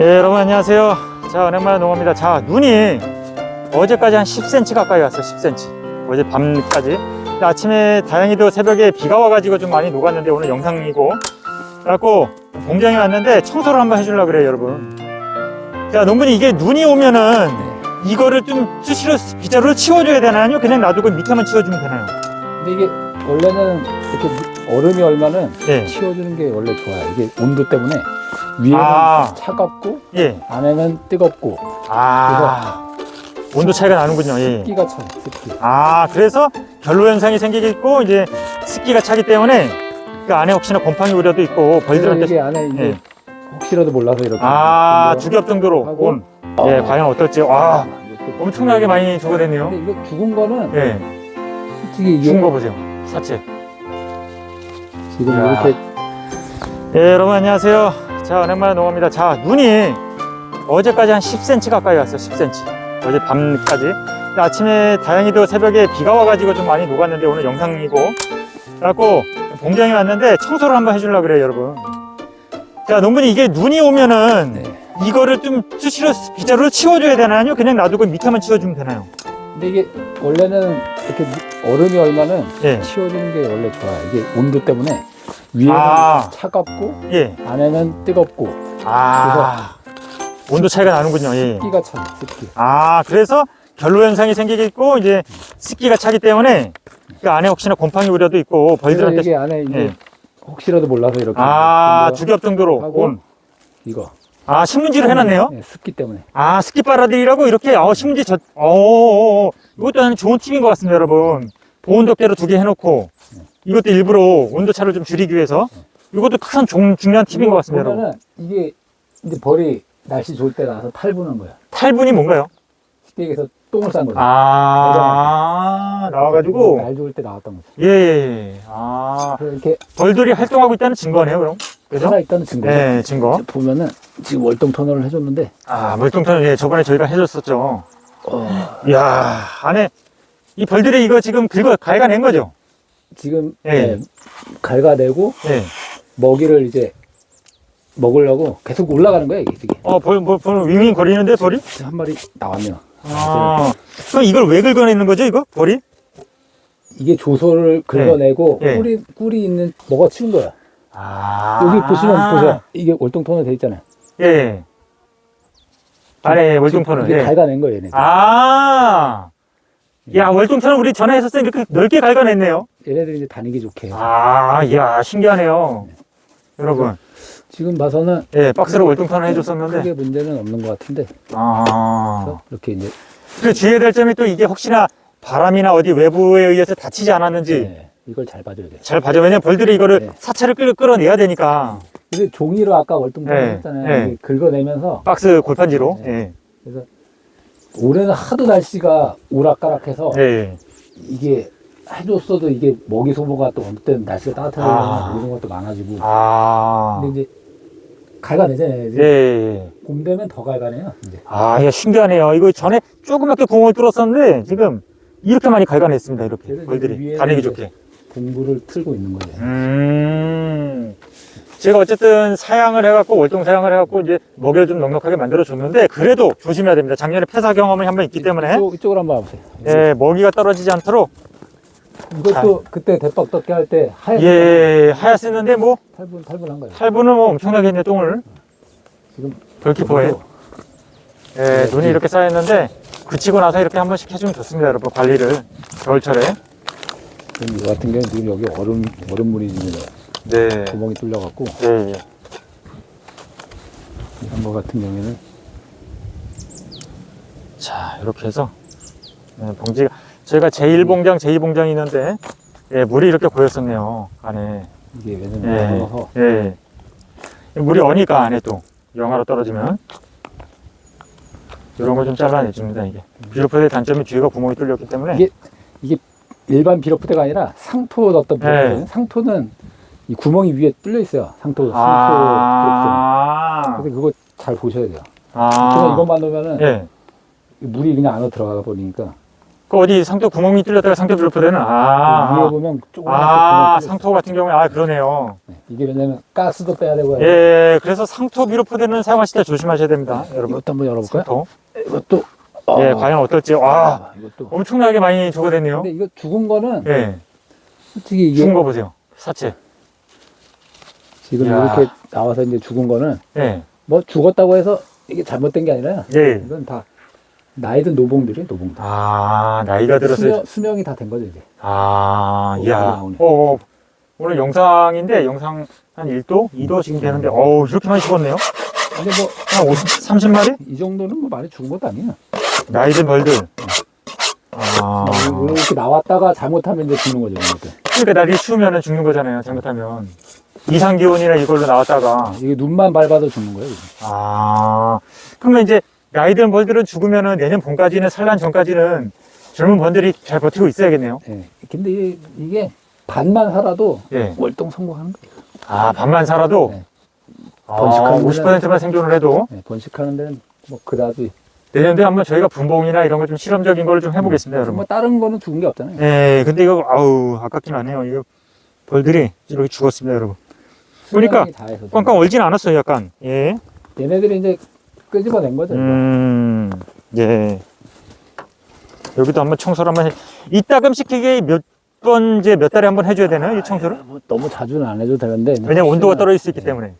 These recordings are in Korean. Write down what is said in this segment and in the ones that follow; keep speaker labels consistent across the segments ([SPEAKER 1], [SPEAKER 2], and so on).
[SPEAKER 1] 예, 여러분 안녕하세요. 자, 오랜만에 농어입니다. 자, 눈이 어제까지 한 10cm 가까이 왔어요. 10cm. 어제 밤까지. 근데 아침에 다행히도 새벽에 비가 와가지고 좀 많이 녹았는데 오늘 영상이고. 그래갖고 공장에 왔는데 청소를 한번 해주려고 그래요, 여러분. 자, 농부님 이게 눈이 오면은 이거를 좀 수시로 빗자루로 치워줘야 되나요? 그냥 놔두고 밑에만 치워주면 되나요?
[SPEAKER 2] 근데 이게 원래는 이렇게 무- 얼음이 얼마는
[SPEAKER 1] 예.
[SPEAKER 2] 치워주는 게 원래 좋아요. 이게 온도 때문에 위에는
[SPEAKER 1] 아.
[SPEAKER 2] 차갑고
[SPEAKER 1] 예.
[SPEAKER 2] 안에는 뜨겁고
[SPEAKER 1] 아. 온도 차이가 나는군요. 예.
[SPEAKER 2] 습기가 차요. 습기.
[SPEAKER 1] 아, 그래서 결로 현상이 생기겠고 이제 습기가 차기 때문에 그 안에 혹시나 곰팡이 우려도 있고 벌들한테
[SPEAKER 2] 이게 안에 이제
[SPEAKER 1] 예.
[SPEAKER 2] 혹시라도 몰라서 이렇게
[SPEAKER 1] 아, 겹 정도로
[SPEAKER 2] 하고.
[SPEAKER 1] 온. 예, 과연 어떨지. 와,
[SPEAKER 2] 이것도-
[SPEAKER 1] 엄청나게 많이 적어냈네요.
[SPEAKER 2] 근데 이거 죽은 거는
[SPEAKER 1] 예,
[SPEAKER 2] 솔직히 이게
[SPEAKER 1] 죽은 거 보세요. 사체.
[SPEAKER 2] 지금
[SPEAKER 1] 야.
[SPEAKER 2] 이렇게
[SPEAKER 1] 예, 여러분 안녕하세요. 자, 오랜만에 농어입니다. 자, 눈이 어제까지 한 10cm 가까이 왔어요. 10cm. 어제 밤까지. 아침에 다행히도 새벽에 비가 와가지고 좀 많이 녹았는데 오늘 영상이고. 그래갖고 공장에 왔는데 청소를 한번 해주려고 그래요, 여러분. 자, 농부님 이게 눈이 오면은
[SPEAKER 2] 네.
[SPEAKER 1] 이거를 좀 수시로 빗자루로 치워줘야 되나요? 그냥 놔두고 밑에만 치워주면 되나요?
[SPEAKER 2] 근데 이게 원래는 이렇게 무- 얼음이 얼마는
[SPEAKER 1] 예.
[SPEAKER 2] 치워주는 게 원래 좋아요. 이게 온도 때문에 위에는
[SPEAKER 1] 아.
[SPEAKER 2] 차갑고
[SPEAKER 1] 예.
[SPEAKER 2] 안에는 뜨겁고
[SPEAKER 1] 아. 온도 차이가 나는군요. 예.
[SPEAKER 2] 습기가 차요. 습기.
[SPEAKER 1] 아, 그래서 결로 현상이 생기겠고 이제 습기가 차기 때문에 그 안에 혹시나 곰팡이 우려도 있고
[SPEAKER 2] 그래서
[SPEAKER 1] 벌들한테
[SPEAKER 2] 이게 안에 이제
[SPEAKER 1] 예.
[SPEAKER 2] 혹시라도 몰라서 이렇게
[SPEAKER 1] 아, 좀두겹 정도로
[SPEAKER 2] 하고.
[SPEAKER 1] 온.
[SPEAKER 2] 이거
[SPEAKER 1] 아, 신문지로 해놨네요.
[SPEAKER 2] 네, 습기 때문에
[SPEAKER 1] 아, 스키 빨아들이라고 이렇게 어, 신문지 저, 어, 이것도 한 좋은 팁인 것 같습니다, 여러분. 보온 덮개로 두 개 해놓고 이것도 일부러 온도 차를 좀 줄이기 위해서 이것도 큰 중, 중요한 팁인 것 같습니다, 여러분.
[SPEAKER 2] 보면은 이게 이제 벌이 날씨 좋을 때 나서 탈부는 거야.
[SPEAKER 1] 탈분이 뭔가요?
[SPEAKER 2] 쉽게 얘기해서 똥을 싼 거죠.
[SPEAKER 1] 아, 나와가지고
[SPEAKER 2] 날 좋을 때 나왔던 거죠.
[SPEAKER 1] 예, 예, 예. 아,
[SPEAKER 2] 그래서 이렇게
[SPEAKER 1] 벌들이 활동하고 있다는 증거네요, 그럼. 그죠?
[SPEAKER 2] 살아 있다는 증거죠.
[SPEAKER 1] 네, 증거.
[SPEAKER 2] 이제 보면은 지금 월동 터널을 해줬는데
[SPEAKER 1] 아, 물통터는 예, 저번에 저희가 해줬었죠.
[SPEAKER 2] 어,
[SPEAKER 1] 이야, 안에 이 벌들이 이거 지금 긁어 갈가낸 거죠?
[SPEAKER 2] 지금
[SPEAKER 1] 예.
[SPEAKER 2] 네, 갈가내고
[SPEAKER 1] 예.
[SPEAKER 2] 먹이를 이제 먹으려고 계속 올라가는 거야 이게 이게
[SPEAKER 1] 어, 벌, 벌, 벌 윙윙 거리는데 벌이?
[SPEAKER 2] 한 마리 나왔네요.
[SPEAKER 1] 아, 그럼 이걸 왜 긁어내는 거죠, 이거? 벌이?
[SPEAKER 2] 이게 조소를 긁어내고
[SPEAKER 1] 예.
[SPEAKER 2] 꿀이 꿀이 있는 먹어치운 거야.
[SPEAKER 1] 아.
[SPEAKER 2] 여기 보시면 보세요. 이게 월동 터널 돼 있잖아요.
[SPEAKER 1] 예, 예. 아래 월동터는.
[SPEAKER 2] 이게
[SPEAKER 1] 예.
[SPEAKER 2] 갈가낸 거예요, 얘네.
[SPEAKER 1] 아. 야, 월동터는 우리 했었을 때 이렇게 넓게 갈가냈네요.
[SPEAKER 2] 얘네들이 이제 다니기 좋게.
[SPEAKER 1] 아, 이야, 신기하네요. 여러분.
[SPEAKER 2] 지금 봐서는
[SPEAKER 1] 예, 박스로 월동턴을 해줬었는데.
[SPEAKER 2] 크게 문제는 없는 것 같은데
[SPEAKER 1] 아.
[SPEAKER 2] 그래서 이렇게 이제
[SPEAKER 1] 그 주의해야 될 점이 또 이게 혹시나 바람이나 어디 외부에 의해서 다치지 않았는지
[SPEAKER 2] 네, 이걸 잘 봐줘야 돼요.
[SPEAKER 1] 잘 봐줘. 왜냐면 벌들이 이거를
[SPEAKER 2] 네.
[SPEAKER 1] 사체를 끌, 끌어내야 되니까.
[SPEAKER 2] 근데 종이로 아까 월동
[SPEAKER 1] 네,
[SPEAKER 2] 했잖아요.
[SPEAKER 1] 네.
[SPEAKER 2] 이게 긁어내면서
[SPEAKER 1] 박스 골판지로.
[SPEAKER 2] 네. 올해는 하도 날씨가 오락가락해서
[SPEAKER 1] 예. 예.
[SPEAKER 2] 이게 해줬어도 이게 먹이 소모가 또 어느 때는 날씨가 따뜻하게
[SPEAKER 1] 아.
[SPEAKER 2] 이런 것도 많아지고
[SPEAKER 1] 아.
[SPEAKER 2] 근데 이제 갈가내잖아요.
[SPEAKER 1] 예,
[SPEAKER 2] 이제
[SPEAKER 1] 예. 예.
[SPEAKER 2] 봄 되면 더 갈가내요. 이제
[SPEAKER 1] 아, 야, 신기하네요. 이거 전에 조그맣게 구멍을 뚫었었는데, 지금 이렇게 많이 갈가냈습니다. 이렇게.
[SPEAKER 2] 그래서
[SPEAKER 1] 벌들이.
[SPEAKER 2] 위에는
[SPEAKER 1] 다니기
[SPEAKER 2] 이제
[SPEAKER 1] 좋게.
[SPEAKER 2] 공부를 틀고 있는 거예요.
[SPEAKER 1] 음. 제가 어쨌든 사양을 해갖고, 월동 사양을 해갖고, 이제 먹이를 좀 넉넉하게 만들어 줬는데, 그래도 조심해야 됩니다. 작년에 폐사 경험이 한 번 있기 때문에,
[SPEAKER 2] 이쪽, 이쪽으로 한번 와보세요.
[SPEAKER 1] 예, 먹이가 떨어지지 않도록,
[SPEAKER 2] 이것도 그때 대박 덮개 할때 하얀
[SPEAKER 1] 예, 하얗았는데, 뭐,
[SPEAKER 2] 8분 8분 한 거예요.
[SPEAKER 1] 8분은 뭐 엄청나게 했네, 똥을.
[SPEAKER 2] 지금
[SPEAKER 1] 벌키퍼에.
[SPEAKER 2] 여기도
[SPEAKER 1] 예, 눈이 이렇게 쌓였는데, 그치고 나서 이렇게 한 번씩 해주면 좋습니다, 여러분. 관리를. 겨울철에.
[SPEAKER 2] 지금 이거 같은 경우는 지금 여기 얼음 얼음물이 지금
[SPEAKER 1] 네.
[SPEAKER 2] 구멍이 뚫려갖고
[SPEAKER 1] 예, 예.
[SPEAKER 2] 이런 거 같은 경우에는
[SPEAKER 1] 자, 이렇게 해서 네, 봉지가 저희가 제1봉장, 제2봉장이 있는데 예, 물이 이렇게 고였었네요. 안에.
[SPEAKER 2] 이게
[SPEAKER 1] 예.
[SPEAKER 2] 왜냐면 넣어서
[SPEAKER 1] 예. 물이 어니까 안에 또 영하로 떨어지면 이런 거좀 잘라내 줍니다, 이게. 비료포의 단점이 뒤가 구멍이 뚫렸기 때문에
[SPEAKER 2] 이게 이게 일반 비료푸대가 아니라 상토 비료푸대.
[SPEAKER 1] 네.
[SPEAKER 2] 상토는 이 구멍이 위에 뚫려 있어요. 상토 상토
[SPEAKER 1] 아.
[SPEAKER 2] 그래서 그거 잘 보셔야 돼요.
[SPEAKER 1] 아.
[SPEAKER 2] 그냥 이것만 넣으면은
[SPEAKER 1] 예.
[SPEAKER 2] 물이 그냥 안으로 들어가 버리니까
[SPEAKER 1] 그 어디 상토 구멍이 뚫렸다가 상토
[SPEAKER 2] 위에
[SPEAKER 1] 아,
[SPEAKER 2] 보면 조그맣게
[SPEAKER 1] 아, 상토 같은 경우에 아 그러네요.
[SPEAKER 2] 있어요. 이게 왜냐면 가스도 빼야 되고.
[SPEAKER 1] 예, 그래서 상토 비로포되는 사용하실 때 조심하셔야 됩니다, 여러분.
[SPEAKER 2] 이것도 한번 열어볼까요?
[SPEAKER 1] 상토.
[SPEAKER 2] 이것도
[SPEAKER 1] 예,
[SPEAKER 2] 아,
[SPEAKER 1] 과연 어떨지. 와,
[SPEAKER 2] 아, 이것도
[SPEAKER 1] 엄청나게 많이 조가됐네요.
[SPEAKER 2] 근데 이거 죽은 거는
[SPEAKER 1] 예,
[SPEAKER 2] 솔직히 이게
[SPEAKER 1] 죽은 거 보세요. 사체.
[SPEAKER 2] 지금
[SPEAKER 1] 이야.
[SPEAKER 2] 이렇게 나와서 이제 죽은 거는
[SPEAKER 1] 예,
[SPEAKER 2] 뭐 죽었다고 해서 이게 잘못된 게 아니라
[SPEAKER 1] 예.
[SPEAKER 2] 이건 다 나이든 노봉들이에요 노봉들
[SPEAKER 1] 아, 나이가 들어서.
[SPEAKER 2] 수명, 수명이 다 된 거죠 이제
[SPEAKER 1] 아,
[SPEAKER 2] 오,
[SPEAKER 1] 이야.
[SPEAKER 2] 나오네.
[SPEAKER 1] 어, 어, 오늘 영상인데, 영상 한 1도? 2도 지금 되는데, 어우, 이렇게 많이 죽었네요.
[SPEAKER 2] 근데 뭐
[SPEAKER 1] 한 50, 30마리?
[SPEAKER 2] 이 정도는 뭐 많이 죽은 것도 아니에요
[SPEAKER 1] 나이든 벌들. 아,
[SPEAKER 2] 이렇게 나왔다가 잘못하면 이제 죽는 거죠.
[SPEAKER 1] 그러니까 날이 추우면 죽는 거잖아요, 잘못하면. 이상 기온이나 이걸로 나왔다가.
[SPEAKER 2] 이게 눈만 밟아도 죽는 거예요 이게.
[SPEAKER 1] 아, 그러면 이제 나이든 벌들은 죽으면은 내년 봄까지는 산란 전까지는 젊은 벌들이 잘 버티고 있어야겠네요.
[SPEAKER 2] 예. 근데 이게, 이게 반만 살아도
[SPEAKER 1] 예.
[SPEAKER 2] 월동 성공하는 거예요
[SPEAKER 1] 아, 반만 살아도
[SPEAKER 2] 네.
[SPEAKER 1] 아,
[SPEAKER 2] 번식하는
[SPEAKER 1] 50%만 생존을 해도
[SPEAKER 2] 예, 번식하는 데는 뭐 그다지
[SPEAKER 1] 내년도에 한번 저희가 분봉이나 이런 걸 좀 실험적인 걸 좀 해보겠습니다, 여러분.
[SPEAKER 2] 뭐 다른 거는 죽은 게 없잖아요
[SPEAKER 1] 예, 근데 이거 아우 아깝긴 하네요. 이거 벌들이 이렇게 죽었습니다, 여러분. 보니까
[SPEAKER 2] 수명이 다 해서
[SPEAKER 1] 꽝꽝 얼진 않았어요, 약간. 예.
[SPEAKER 2] 얘네들이 이제 끄집어낸 거죠 이거.
[SPEAKER 1] 음, 예. 여기도 한번 청소를 한번 해. 이따금씩 이게 몇 번, 이제 몇 달에 한번 해줘야 되나요? 이 청소를?
[SPEAKER 2] 뭐 너무 자주는 안 해도 되는데
[SPEAKER 1] 왜냐면 온도가 떨어질 수 있기
[SPEAKER 2] 예.
[SPEAKER 1] 때문에.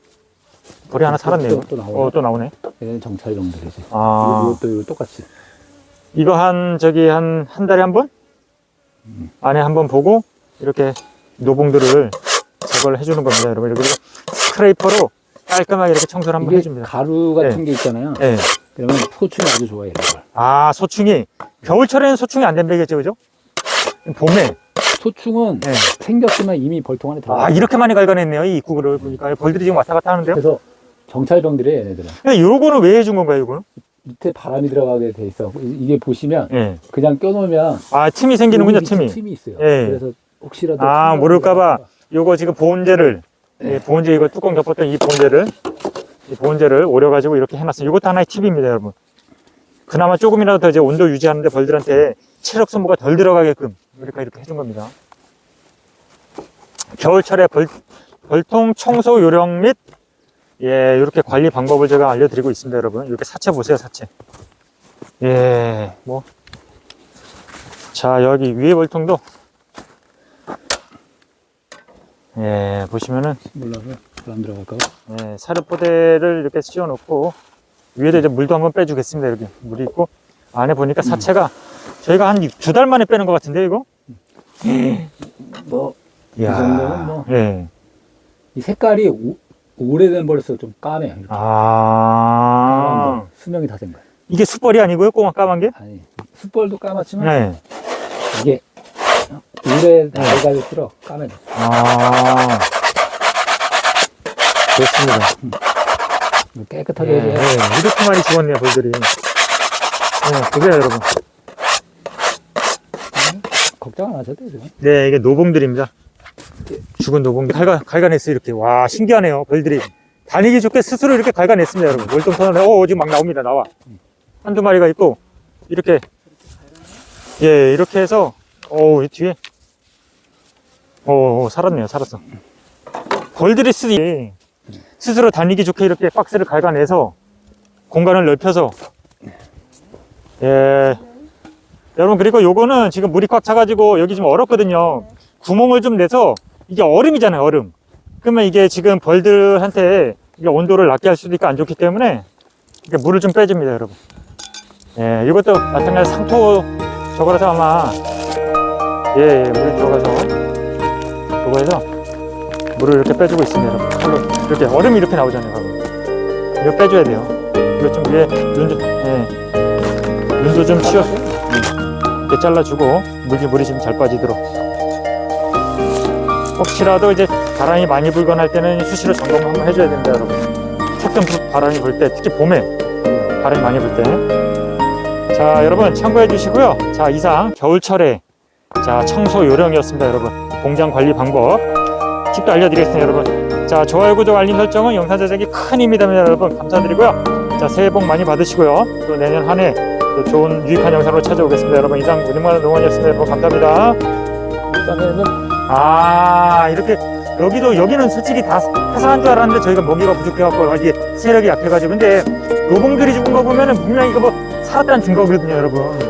[SPEAKER 1] 벌이 하나 살았네요.
[SPEAKER 2] 또, 또 나오네.
[SPEAKER 1] 어, 또 나오네.
[SPEAKER 2] 얘는 정찰용들이지
[SPEAKER 1] 아,
[SPEAKER 2] 이것도 이거 똑같이
[SPEAKER 1] 이거 한, 저기, 한, 한 달에 한 번? 안에 한 번 보고, 이렇게 노봉들을 제거를 해주는 겁니다, 여러분. 그리고 스크레이퍼로 깔끔하게 이렇게 청소를 한번
[SPEAKER 2] 이게
[SPEAKER 1] 해줍니다.
[SPEAKER 2] 가루 같은 게 있잖아요
[SPEAKER 1] 예.
[SPEAKER 2] 그러면 소충이 아주 좋아해요 이걸
[SPEAKER 1] 아, 소충이. 겨울철에는 소충이 안 된다겠죠, 그죠? 봄에.
[SPEAKER 2] 소충은
[SPEAKER 1] 예.
[SPEAKER 2] 생겼으면 이미 벌통 안에 들어가
[SPEAKER 1] 아, 이렇게 많이 갈가냈네요, 이 입구를 보니까. 벌들이 지금 왔다 갔다 하는데요.
[SPEAKER 2] 그래서 정찰병들이에요 얘네들은
[SPEAKER 1] 근데 요거는 왜 해준 건가요, 이거는?
[SPEAKER 2] 밑에 바람이 들어가게 돼 있어 이- 이게 보시면
[SPEAKER 1] 예.
[SPEAKER 2] 그냥 껴놓으면
[SPEAKER 1] 아, 틈이 생기는군요,
[SPEAKER 2] 여기 밑에
[SPEAKER 1] 틈이.
[SPEAKER 2] 틈이 있어요
[SPEAKER 1] 예.
[SPEAKER 2] 그래서 혹시라도
[SPEAKER 1] 아, 모를까봐.
[SPEAKER 2] 들어갈까
[SPEAKER 1] 요거 지금 보온재를, 예, 보온재 이거 뚜껑 덮었던 이 보온재를, 이 보온재를 오려가지고 이렇게 해놨어요. 이것도 하나의 팁입니다, 여러분. 그나마 조금이라도 더 이제 온도 유지하는데 벌들한테 체력 소모가 덜 들어가게끔 이렇게 이렇게 해준 겁니다. 겨울철에 벌, 벌통 청소 요령 및 예, 이렇게 관리 방법을 제가 알려드리고 있습니다, 여러분. 이렇게 사체 보세요, 사체. 예, 뭐. 자, 여기 위에 벌통도 예, 보시면은
[SPEAKER 2] 몰라서 바람 들어갈까 봐
[SPEAKER 1] 예, 사료포대를 이렇게 씌워 놓고 위에다 이제 물도 한번 빼주겠습니다. 이렇게 물이 있고 안에 보니까 사체가 저희가 한 두 달 만에 빼는 것 같은데 이거?
[SPEAKER 2] 뭐 이 정도면 뭐.
[SPEAKER 1] 예.
[SPEAKER 2] 이 색깔이 오, 오래된 벌써 좀 까매요 이렇게.
[SPEAKER 1] 아,
[SPEAKER 2] 수명이 다 된 거예요
[SPEAKER 1] 이게 숯벌이 아니고요, 꼬막 까만 게?
[SPEAKER 2] 아니 숯벌도 까맣지만
[SPEAKER 1] 네.
[SPEAKER 2] 이게 오래 나이 갈수록 까매져
[SPEAKER 1] 아, 좋습니다.
[SPEAKER 2] 깨끗하게
[SPEAKER 1] 예,
[SPEAKER 2] 해줘야
[SPEAKER 1] 예, 이렇게 많이 죽었네요, 벌들이. 예, 그래요, 여러분.
[SPEAKER 2] 걱정 안 하셔도 돼요
[SPEAKER 1] 네, 이게 노봉들입니다. 죽은 노봉들 갈가, 갈가냈어요, 이렇게. 와, 신기하네요, 벌들이. 다니기 좋게 스스로 이렇게 갈가냈습니다, 여러분. 월동선을, 어, 지금 막 나옵니다, 나와. 한두 마리가 있고, 이렇게, 예, 이렇게 해서, 어, 이 뒤에, 어, 어, 살았네요, 살았어. 벌들이 스스로, 스스로 다니기 좋게 이렇게 박스를 갈가내서, 공간을 넓혀서, 예, 여러분 그리고 요거는 지금 물이 꽉 차가지고 여기 좀 얼었거든요 구멍을 좀 내서 이게 얼음이잖아요 얼음. 그러면 이게 지금 벌들한테 온도를 낮게 할 수도 있고 안 좋기 때문에 물을 좀 빼줍니다 여러분. 예 이것도 마찬가지로 상토 저거라서 아마 예, 예 물이 들어가서 그거 해서 물을 이렇게 빼주고 있습니다 여러분. 칼로. 이렇게 얼음이 이렇게 나오잖아요 방금. 이거 빼줘야 돼요. 이거 좀 위에 눈좀 예. 눈도 좀 치웠어 이렇게 잘라주고 물이 물이 지금 잘 빠지도록 혹시라도 이제 바람이 많이 불거나 할 때는 수시로 점검 한번 해줘야 됩니다 여러분. 부- 바람이 불 때 특히 봄에 바람이 많이 불 때 자 여러분 참고해 주시고요. 자 이상 겨울철에 자 청소 요령이었습니다 여러분. 공장 관리 방법. 팁도 알려드리겠습니다 여러분. 자 좋아요 구독 알림 설정은 영상 제작에 큰 힘이 됩니다 여러분. 감사드리고요. 자 새해 복 많이 받으시고요. 또 내년 한 해 또또 좋은 유익한 영상으로 찾아오겠습니다. 여러분. 이상 운영만 농원이었습니다. 여러분. 감사합니다.
[SPEAKER 2] 울산에는
[SPEAKER 1] 아 이렇게 여기도 여기는 솔직히 다 회사한 줄 알았는데 저희가 먹이가 부족해갖고 이게 세력이 약해가지고. 근데 노봉들이 죽은 거 보면은 분명히 이거 뭐 살았다는 증거거든요 여러분